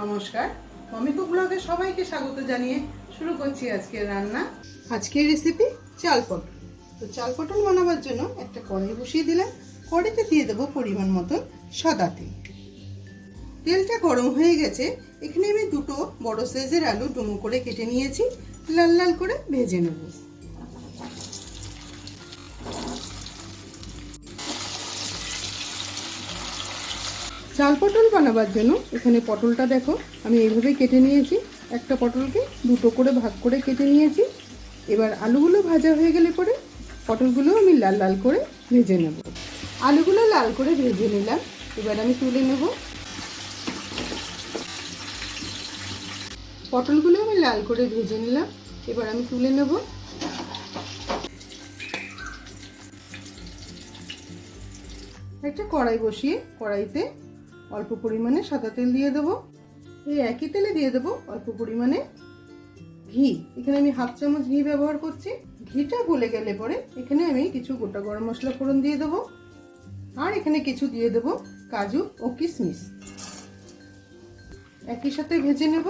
নমস্কার। মমিকু ব্লগে সবাইকে স্বাগত জানিয়ে শুরু করছি আজকের রান্না। আজকের রেসিপি চাল পটল। তো চাল পটল বানাবার জন্য একটা কড়াই বসিয়ে দিলাম। কড়াইতে দিয়ে দেবো পরিমাণ মতন সাদা তেল। তেলটা গরম হয়ে গেছে। এখানে আমি দুটো বড় সাইজের আলু ডুমো করে কেটে নিয়েছি। লাল লাল করে ভেজে নেব। চাল পটল বানাবার জন্য। এখানে পটলটা দেখো, আমি এইভাবে কেটে নিয়েছি। একটা পটলকে দুটো করে ভাগ করে কেটে নিয়েছি। এবার আলুগুলো ভাজা হয়ে গেলে পরে পটলগুলো আমি লাল লাল করে ভেজে নেব। আলুগুলো লাল করে ভেজে নিলাম। এবার আমি তুলে নেব। পটলগুলো আমি লাল করে ভেজে নিলাম। এবার আমি তুলে নেব। একটা কড়াই বসিয়ে কড়াইতে অল্প পরিমাণে সাদা তেল দিয়ে দেবো। এই একই তেলে দিয়ে দেবো অল্প পরিমাণে ঘি। এখানে আমি হাফ চামচ ঘি ব্যবহার করছি। ঘিটা গলে গেলে পরে এখানে আমি কিছু গোটা গরম মশলা ফোড়ন দিয়ে দেবো। আর এখানে কিছু দিয়ে দেবো কাজু ও কিশমিশ। একই সাথে ভেজে নেব।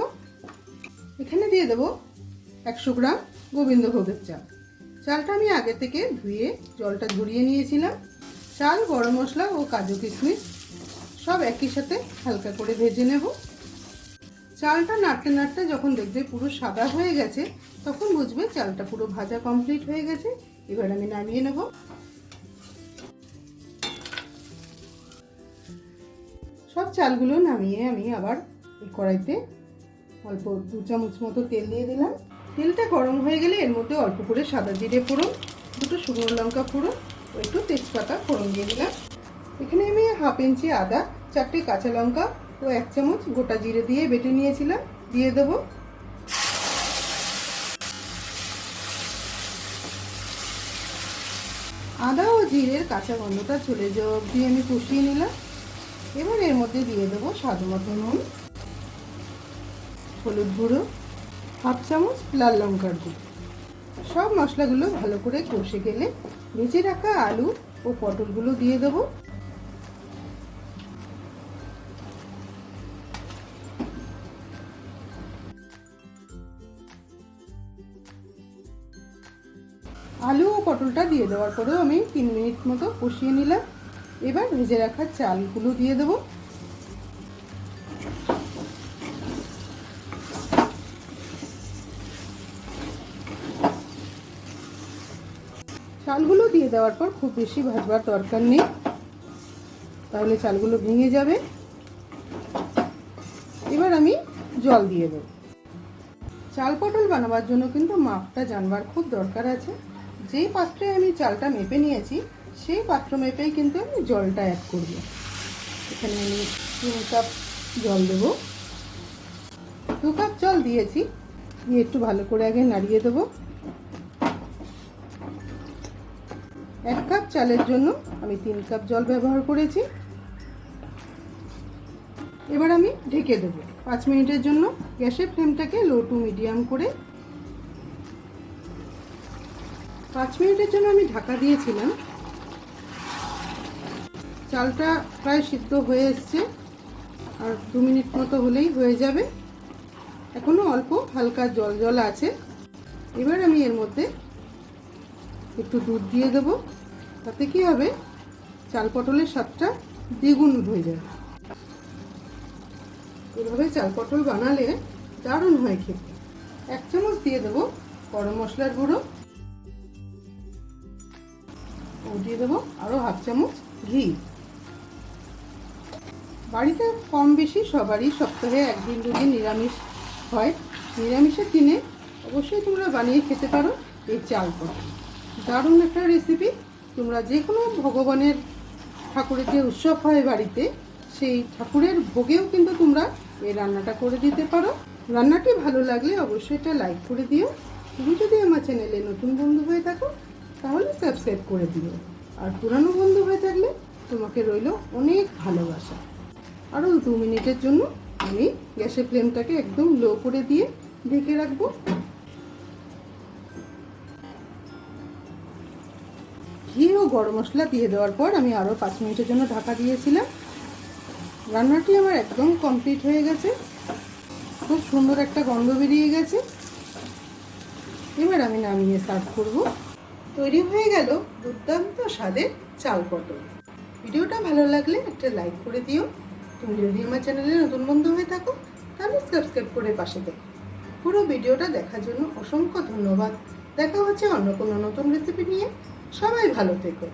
এখানে দিয়ে দেবো একশো গ্রাম গোবিন্দভোগের চাল। চালটা আমি আগে থেকে ধুয়ে জলটা ঝরিয়ে নিয়েছিলাম। চাল, গরম মশলা ও কাজু কিশমিশ সব একই সাথে হালকা করে ভেজে নেব। চালটা নাড়তে নাড়তে যখন দেখবে পুরো সাদা হয়ে গেছে, তখন বুঝবে চালটা পুরো ভাজা কমপ্লিট হয়ে গেছে। এবার আমি নামিয়ে নেব। সব চালগুলো নামিয়ে আমি আবার এই কড়াইতে অল্প দু চামচ মতো তেল দিয়ে দিলাম। তেলটা গরম হয়ে গেলে এর মধ্যে অল্প করে সাদা জিরে ফোড়ন, দুটো শুকনো লঙ্কা ফোড়ন একটু তেজপাতা ফোড়ন দিয়ে দিলাম। এখানে আমি হাফ ইঞ্চি আদা চারটে কাঁচা লঙ্কা ও এক চামচ গোটা জিরে দিয়ে বেটে নিয়েছিলাম, দিয়ে দেবো। আদা ও জিরের কাঁচা গন্ধটা চলে যাওয়া অবধি আমি কষিয়ে নিলাম। এবার এর মধ্যে দিয়ে দেবো স্বাদ মতো নুন, হলুদ গুঁড়ো, হাফ চামচ লাল লঙ্কার গুঁড়ো। সব মশলাগুলো ভালো করে কষে গেলে ভেজে রাখা আলু ও পটলগুলো দিয়ে দেবো। আলু ও পটলটা দিয়ে দেওয়ার পরেও আমি তিন মিনিট মতো কষিয়ে নিলাম। এবার ভেজে রাখা চালগুলো দিয়ে দেবো। চালগুলো দিয়ে দেওয়ার পর খুব বেশি ভাজবার দরকার নেই। তাহলে চালগুলো ভেঙে যাবে। এবার আমি জল দিয়ে দেবো। চাল পটল বানাবার জন্য কিন্তু মাপটা জানবার খুব দরকার আছে। যেই পাত্রে আমি চালটা মেপে নিয়েছি, সেই পাত্র মেপেই কিন্তু আমি জলটা অ্যাড করব। এখানে আমি তিন কাপ জল দেব। দু কাপ জল দিয়েছি, দিয়ে একটু ভালো করে আগে নাড়িয়ে দেবো। এক কাপ চালের জন্য আমি তিন কাপ জল ব্যবহার করেছি। এবার আমি ঢেকে দেবো। পাঁচ মিনিটের জন্য গ্যাসের ফ্লেমটাকে লো টু মিডিয়াম করে পাঁচ মিনিটের জন্য আমি ঢাকা দিয়েছিলাম। চালটা প্রায় সিদ্ধ হয়ে এসছে। আর দু মিনিট মতো হলেই হয়ে যাবে। এখনও অল্প, হালকা জল জল আছে। এবার আমি এর মধ্যে একটু দুধ দিয়ে দেবো। তাতে কি হবে? চাল পটলের স্বাদটা দ্বিগুণ হয়ে যাবে। এভাবে চাল পটল বানালে দারুণ হয় খেতে। এক চামচ দিয়ে দেবো গরম মশলার গুঁড়ো। দিয়ে দেবো আরও হাফ চামচ ঘি। বাড়িতে কম বেশি সবারই সপ্তাহে একদিন দুদিন নিরামিষ হয়। নিরামিষের দিনে অবশ্যই তোমরা বানিয়ে খেতে পারো এই চাল পটল দারুণ একটা রেসিপি তোমরা যে কোনো ভগবানের ঠাকুরের যে উৎসব হয় বাড়িতে, সেই ঠাকুরের ভোগেও কিন্তু তোমরা এই রান্নাটা করে দিতে পারো। রান্নাটি ভালো লাগলে অবশ্যই এটা লাইক করে দিও। তুমি যদি আমার চ্যানেলে নতুন বন্ধু হয়ে থাকো তাহলে সাবস্ক্রাইব করে দিও। আর পুরানো বন্ধু হয়ে থাকলে তোমাকে রইল অনেক ভালোবাসা। আরও দু মিনিটের জন্য আমি গ্যাসের ফ্লেমটাকে একদম লো করে দিয়ে ঢেকে রাখব। ঘি ও গরম মশলা দিয়ে দেওয়ার পর আমি আরও পাঁচ মিনিটের জন্য ঢাকা দিয়েছিলাম। রান্নাটি আমার একদম কমপ্লিট হয়ে গেছে। খুব সুন্দর একটা গন্ধ বেরিয়ে গেছে। এবার আমি নামিয়ে সার্ভ করব। তৈরি হয়ে গেল দুর্দান্ত স্বাদের চাল পটল। ভিডিওটা ভালো লাগলে একটা লাইক করে দিও। তুমি যদি আমার চ্যানেলে নতুন বন্ধু হয়ে থাকো, তাহলে সাবস্ক্রাইব করে পাশে দেখো পুরো ভিডিওটা দেখার জন্য অসংখ্য ধন্যবাদ। দেখা হচ্ছে অন্য কোনো নতুন রেসিপি নিয়ে। সবাই ভালো থেকো।